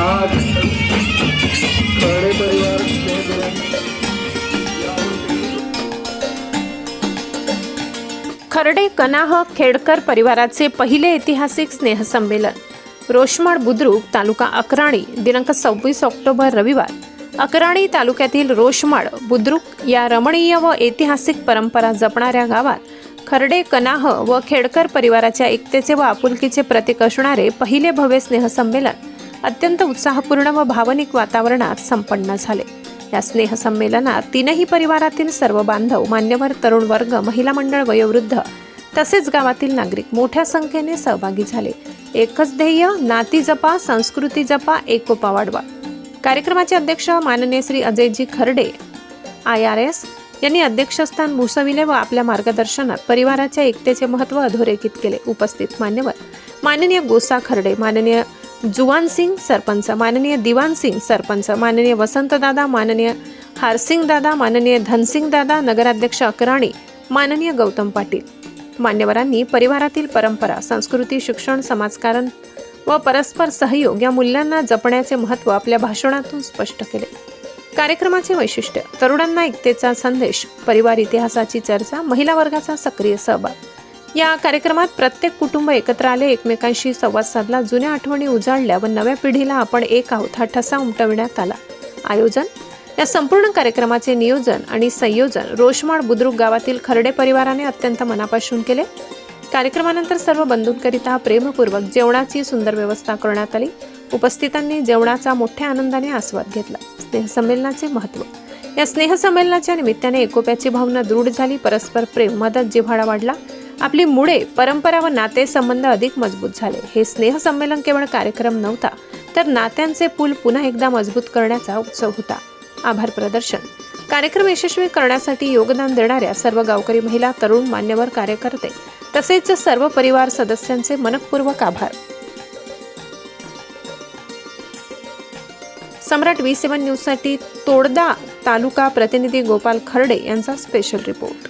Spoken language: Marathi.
आज खर्डे परिवार खरडे कनाह खेडकर परिवाराचे पहिले ऐतिहासिक स्नेहसंमेलन. रोषमाळ बुद्रुक तालुका अकराणी दिनांक सव्वीस ऑक्टोबर रविवार. अकराणी तालुक्यातील रोषमाळ बुद्रुक या रमणीय व ऐतिहासिक परंपरा जपणाऱ्या गावात खर्डे कनाह व खेडकर परिवाराच्या एकतेचे व आपुलकीचे प्रतीक असणारे पहिले भव्य स्नेहसंमेलन अत्यंत उत्साहपूर्ण व भावनिक वातावरणात संपन्न झाले. या स्नेहसंमेलनात तीनही परिवारातील सर्व बांधव मान्यवर तरुण वर्ग महिला मंडळ वयोवृद्ध तसेच गावातील नागरिक मोठ्या संख्येने सहभागी झाले. एकच ध्येय नाती जपा संस्कृती जपा एकोपा वाढवा. कार्यक्रमाचे अध्यक्ष माननीय Shri Ajayji Kharde I R S यांनी अध्यक्षस्थान भूसविले व आपल्या मार्गदर्शनात परिवाराच्या एकतेचे महत्त्व अधोरेखित केले. उपस्थित मान्यवर माननीय गोसा खर्डे माननीय जुवान सिंग सरपंच माननीय दिवान सिंग सरपंच माननीय वसंतदादा माननीय हारसिंग दादा माननीय धनसिंग दादा नगराध्यक्ष अकराणी माननीय गौतम पाटील. मान्यवरांनी परिवारातील परंपरा संस्कृती शिक्षण समाजकारण व परस्पर सहयोग या मूल्यांना जपण्याचे महत्त्व आपल्या भाषणातून स्पष्ट केले. कार्यक्रमाचे वैशिष्ट्य तरुणांना एकतेचा संदेश परिवार इतिहासाची चर्चा महिला वर्गाचा सक्रिय सहभाग. या कार्यक्रमात प्रत्येक कुटुंब एकत्र आले एकमेकांशी संवाद साधला जुन्या आठवणी उजाळल्या व नव्या पिढीला आपण एक आहोत हा ठसा उमटविण्यात आला. आयोजन या संपूर्ण कार्यक्रमाचे नियोजन आणि संयोजन रोशमाड बुद्रुक गावातील खर्डे परिवाराने अत्यंत मनापासून केले. कार्यक्रमानंतर सर्व बंधूंकरिता प्रेमपूर्वक जेवणाची सुंदर व्यवस्था करण्यात आली. उपस्थितांनी जेवणाचा मोठ्या आनंदाने आस्वाद घेतला. स्नेहसंमेलनाचे महत्त्व. या स्नेहसंमेलनाच्या निमित्ताने एकोप्याची भावना दृढ झाली परस्पर प्रेम मदत जिव्हाळा वाढला. आपली मुळे परंपरा व नाते संबंध अधिक मजबूत झाले. हे स्नेहसंमेलन केवळ कार्यक्रम नव्हता तर नात्यांचे पूल पुन्हा एकदा मजबूत करण्याचा उत्सव होता. आभार प्रदर्शन. कार्यक्रम यशस्वी करण्यासाठी योगदान देणाऱ्या सर्व गावकरी महिला तरुण मान्यवर कार्यकर्ते तसेच सर्व परिवार सदस्यांचे मनपूर्वक आभार. सम्राट व्ही. सेवन न्यूजसाठी तोडदा तालुका प्रतिनिधी गोपाल खर्डे यांचा स्पेशल रिपोर्ट